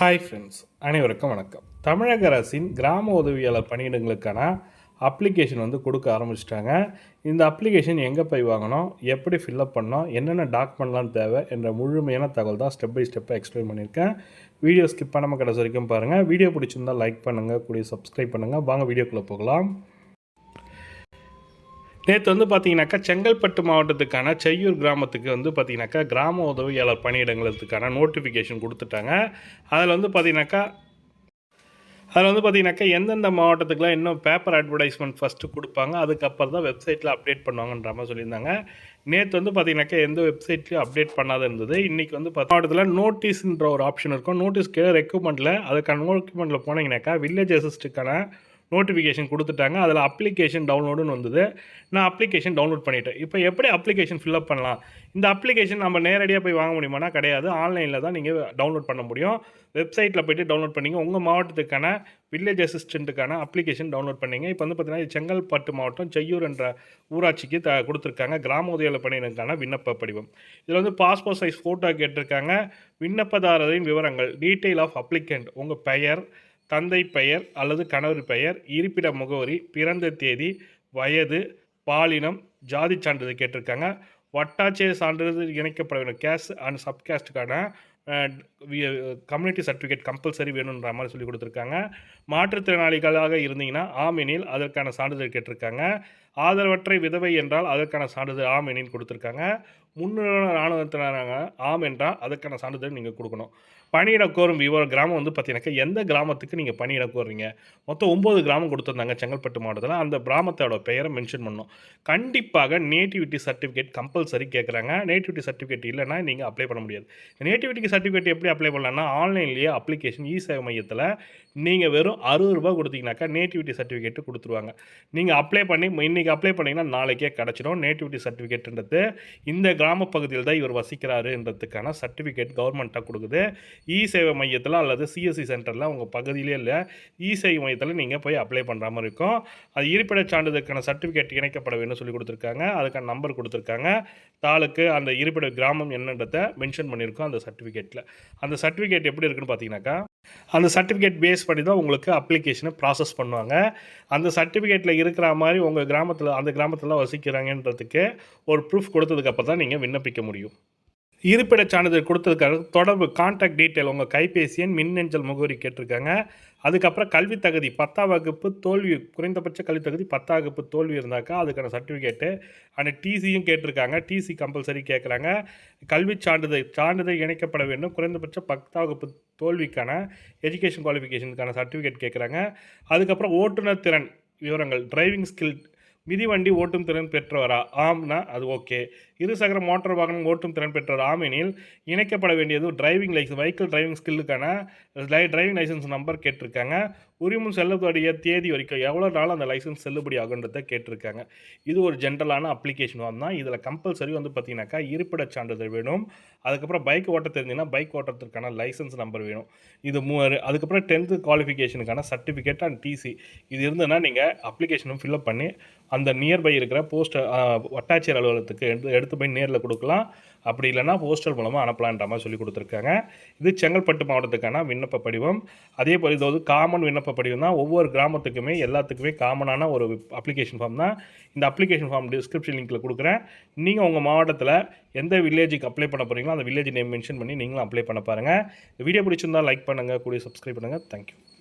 Hi friends அனைவருக்கும் வணக்கம். தமிழக அரசின் கிராம உதவியாளர் பணியிடங்களுக்கான அப்ளிகேஷன் வந்து கொடுக்க ஆரம்பிச்சிட்டாங்க. இந்த அப்ளிகேஷன் எங்கே போய் வாங்கணும் எப்படி ஃபில்அப் பண்ணோம் என்னென்ன டாக்குமெண்ட்லாம் தேவை என்ற முழுமையான தகவல் தான் ஸ்டெப் பை ஸ்டெப்பாக எக்ஸ்பிளைன் பண்ணியிருக்கேன். வீடியோ ஸ்கிப் பண்ணாமல் கடைசி வரைக்கும் பாருங்கள் வீடியோ பிடிச்சிருந்தால் லைக் பண்ணுங்கள் கூடிய சப்ஸ்கிரைப் பண்ணுங்கள் வாங்க வீடியோக்குள்ளே போகலாம். நேற்று வந்து பார்த்தீங்கன்னாக்கா செங்கல்பட்டு மாவட்டத்துக்கான செய்யூர் கிராமத்துக்கு வந்து பார்த்தீங்கன்னாக்கா கிராம உதவியாளர் பணியிடங்களுக்கான நோட்டிஃபிகேஷன் கொடுத்துட்டாங்க. அதில் வந்து பார்த்தீங்கன்னாக்கா அதில் வந்து பார்த்தீங்கன்னாக்கா எந்தெந்த மாவட்டத்துக்குலாம் இன்னும் பேப்பர் அட்வர்டைஸ்மெண்ட் ஃபஸ்ட்டு கொடுப்பாங்க அதுக்கப்புறம் தான் வெப்சைட்டில் அப்டேட் பண்ணுவாங்கன்ற மாதிரி சொல்லியிருந்தாங்க. நேற்று வந்து பார்த்தீங்கன்னாக்கா எந்த வெப்சைட்லையும் அப்டேட் பண்ணாத இருந்தது. இன்றைக்கி வந்து பத்து மாவட்டத்தில் நோட்டீஸ்ன்ற ஒரு ஆப்ஷன் இருக்கும். நோட்டீஸ் கீழே ரெக்யூப்மெண்ட்டில் அதுக்கான ரெக்யூப்மெண்ட்டில் போனீங்கன்னாக்கா வில்லேஜ் அசிஸ்ட்டுக்கான நோட்டிஃபிகேஷன் கொடுத்துட்டாங்க. அதில் அப்ளிகேஷன் டவுன்லோடுன்னு வந்தது. நான் அப்ளிகேஷன் டவுன்லோட் பண்ணிவிட்டேன் இப்போ எப்படி அப்ளிகேஷன் ஃபில்அப் பண்ணலாம்? இந்த அப்ளிகேஷன் நம்ம நேரடியாக போய் வாங்க முடியுமானா கிடையாது. ஆன்லைனில் தான் நீங்கள் டவுன்லோட் பண்ண முடியும். வெப்சைட்டில் போய்ட்டு டவுன்லோட் பண்ணிங்க. உங்கள் மாவட்டத்துக்கான வில்லேஜ் அசிஸ்டண்ட்டுக்கான அப்ளிகேஷன் டவுன்லோட் பண்ணிங்க. இப்போ வந்து பார்த்தீங்கன்னா செங்கல்பட்டு மாவட்டம் செய்யூர் என்ற ஊராட்சிக்கு த கொடுத்துருக்காங்க. கிராம உதவியில் பணியினருக்கான விண்ணப்ப படிவம். இதில் வந்து பாஸ்போர்ட் சைஸ் ஃபோட்டோ கேட்டிருக்காங்க. விண்ணப்பதாரரின் விவரங்கள் டீட்டெயில் ஆஃப் அப்ளிகண்ட் உங்கள் பெயர் தந்தை பெயர் அல்லது கணவர் பெயர் இருப்பிட முகவரி பிறந்த தேதி வயது பாலினம் ஜாதி சான்றிதழ் கேட்டிருக்காங்க. வட்டாட்சியர் சான்றிதழ் இணைக்கப்பட வேண்டும் கேஸ் அண்ட் சப்காஸ்ட்டுக்கான கம்யூனிட்டி சர்டிஃபிகேட் கம்பல்சரி வேணுன்ற மாதிரி சொல்லி கொடுத்துருக்காங்க. மாற்றுத்திறனாளிகளாக இருந்தீங்கன்னா ஆம் எனில் அதற்கான சான்றிதழ் கேட்டிருக்காங்க. ஆதரவற்றை விதவை என்றால் அதற்கான சான்றிதழ் ஆம் எனில் கொடுத்துருக்காங்க. முன்னுரிமை இராணுவத்தினராக ஆம் என்றால் அதற்கான சான்றிதழ் நீங்கள் கொடுக்கணும். பணியிட கோரும் விவர கிராமம் வந்து பார்த்தீங்கன்னாக்கா எந்த கிராமத்துக்கு நீங்கள் பணியிட கோருறீங்க? மொத்தம் ஒம்பது கிராமம் கொடுத்துருந்தாங்க செங்கல்பட்டு மாவட்டத்தில். அந்த கிராமத்தோட பெயரை மென்ஷன் பண்ணணும். கண்டிப்பாக நேட்டிவிட்டி சர்டிஃபிகேட் கம்பல்சரி கேட்குறாங்க நேட்டிவிட்டி சர்டிஃபிகேட் இல்லைனா நீங்கள் அப்ளை பண்ண முடியாது. நேட்டிவிட்டி சர்டிஃபிகேட் எப்படி அப்ளை பண்ணலாம்னா ஆன்லைன்லேயே அப்ளிகேஷன் இ சேவை மையத்தில் நீங்கள் வெறும் அறுபது ரூபா கொடுத்தீங்கன்னாக்கா நேட்டிவிட்டி சர்டிஃபிகேட்டு கொடுத்துருவாங்க. நீங்கள் அப்ளை பண்ணி இன்றைக்கி அப்ளை பண்ணிங்கன்னா நாளைக்கே கிடச்சிடும். நேட்டிவிட்டி சர்டிஃபிகேட்ன்றது இந்த கிராம பகுதியில் தான் இவர் வசிக்கிறாருன்றதுக்கான சர்டிஃபிகேட் கவர்மெண்ட்டாக கொடுக்குது. இ சேவை மையத்தில் அல்லது சிஎஸ்சி சென்டரில் உங்கள் பகுதியிலே இல்லை இ சேவை மையத்தில் நீங்கள் போய் அப்ளை பண்ணுற மாதிரி இருக்கும். அது இருப்பிட சான்றிதழுக்கான சர்டிஃபிகேட் இணைக்கப்பட வேண்டும் சொல்லி கொடுத்துருக்காங்க. அதுக்கான நம்பர் கொடுத்துருக்காங்க. தாளுக்கு அந்த இருப்பிட கிராமம் என்னன்றதை மென்ஷன் பண்ணியிருக்கோம் அந்த சர்டிஃபிகேட்டில் அந்த சர்டிஃபிகேட் எப்படி இருக்குன்னு பார்த்தீங்கன்னாக்கா அந்த சர்டிஃபிகேட் பேஸ் பண்ணி தான் உங்களுக்கு அப்ளிகேஷனை ப்ராசஸ் பண்ணுவாங்க. அந்த சர்டிஃபிகேட்டில் இருக்கிற மாதிரி உங்கள் கிராமத்தில் அந்த கிராமத்தில் வசிக்கிறாங்கன்றதுக்கு ஒரு ப்ரூஃப் கொடுத்ததுக்கப்புறம் தான் நீங்கள் விண்ணப்பிக்க முடியும். இருப்பிடச் சான்றிதழ் கொடுத்ததுக்காக தொடர்பு கான்டாக்ட் டீட்டெயில் உங்கள் கைபேசி எண் மின்னஞ்சல் முகவரி கேட்டிருக்காங்க. அதுக்கப்புறம் கல்வி தகுதி பத்தாம் வகுப்பு தோல்வி குறைந்தபட்ச கல்வி தகுதி பத்தாம் வகுப்பு தோல்வி இருந்தாக்கா அதுக்கான சர்டிஃபிகேட்டு அண்ட் டிசியும் கேட்டிருக்காங்க. டிசி கம்பல்சரி கேட்குறாங்க. கல்வி சான்றிதழ் சான்றிதழ் இணைக்கப்பட வேண்டும். குறைந்தபட்ச பத்தாம் வகுப்பு தோல்விக்கான எஜுகேஷன் குவாலிஃபிகேஷனுக்கான சர்டிஃபிகேட் கேட்குறாங்க. அதுக்கப்புறம் ஓட்டுநர் திறன் விவரங்கள் டிரைவிங் ஸ்கில் மிதிவண்டி ஓட்டும் திறன் பெற்றவரா? ஆம்னா அது ஓகே இருசக்கர மோட்டார் வாகனம் ஓட்டும் திறன் பெற்ற ஆம் இணைக்கப்பட வேண்டியது டிரைவிங் லைசன்ஸ் வெஹிக்கிள் டிரைவிங் ஸ்கில்லுக்கான டிரைவிங் லைசன்ஸ் நம்பர் கேட்டிருக்காங்க. உரிமம் செல்லக்கூடிய தேதி வரைக்கும் எவ்வளோ நாள் அந்த லைசன்ஸ் செல்லுபடி ஆகுன்றதை கேட்டிருக்காங்க. இது ஒரு ஜென்ரலான அப்ளிகேஷன் தான். இதில் கம்பல்சரி வந்து பார்த்தீங்கன்னாக்கா இருப்பிட சான்றிதழ் வேணும். அதுக்கப்புறம் பைக் ஓட்ட தெரிஞ்சுன்னா பைக் ஓட்டத்திற்கான லைசன்ஸ் நம்பர் வேணும். இது மூ அதுக்கப்புறம் டென்த்து குவாலிஃபிகேஷனுக்கான சர்டிஃபிகேட் அண்ட் டிசி இது இருந்ததுன்னா நீங்கள் அப்ளிகேஷனும் ஃபில்அப் பண்ணி அந்த நியர்பை இருக்கிற போஸ்டர் வட்டாட்சியர் அலுவலகத்துக்கு எடுத்து எடுத்து போய் நேரில் கொடுக்கலாம். அப்படி இல்லைனா போஸ்டர் மூலமாக அனுப்பலான்ற மாதிரி சொல்லி கொடுத்துருக்காங்க. இது செங்கல்பட்டு மாவட்டத்துக்கான விண்ணப்ப படிவம். அதே போல் இது வந்து காமன் விண்ணப்ப படிவம் தான். ஒவ்வொரு கிராமத்துக்குமே எல்லாத்துக்குமே காமனான ஒரு அப்ளிகேஷன் ஃபார்ம் தான். இந்த அப்ளிகேஷன் ஃபார்ம் டிஸ்கிரிப்ஷன் லிங்க்கில் கொடுக்குறேன். நீங்கள் உங்கள் மாவட்டத்தில் எந்த வில்லேஜுக்கு அப்ளை பண்ண போகிறீங்களோ அந்த வில்லேஜ் நேம் மென்ஷன் பண்ணி நீங்களும் அப்ளை பண்ண பாருங்கள் வீடியோ பிடிச்சிருந்தால் லைக் பண்ணுங்கள் கூடிய சப்ஸ்கிரைப் பண்ணுங்கள் தேங்க்யூ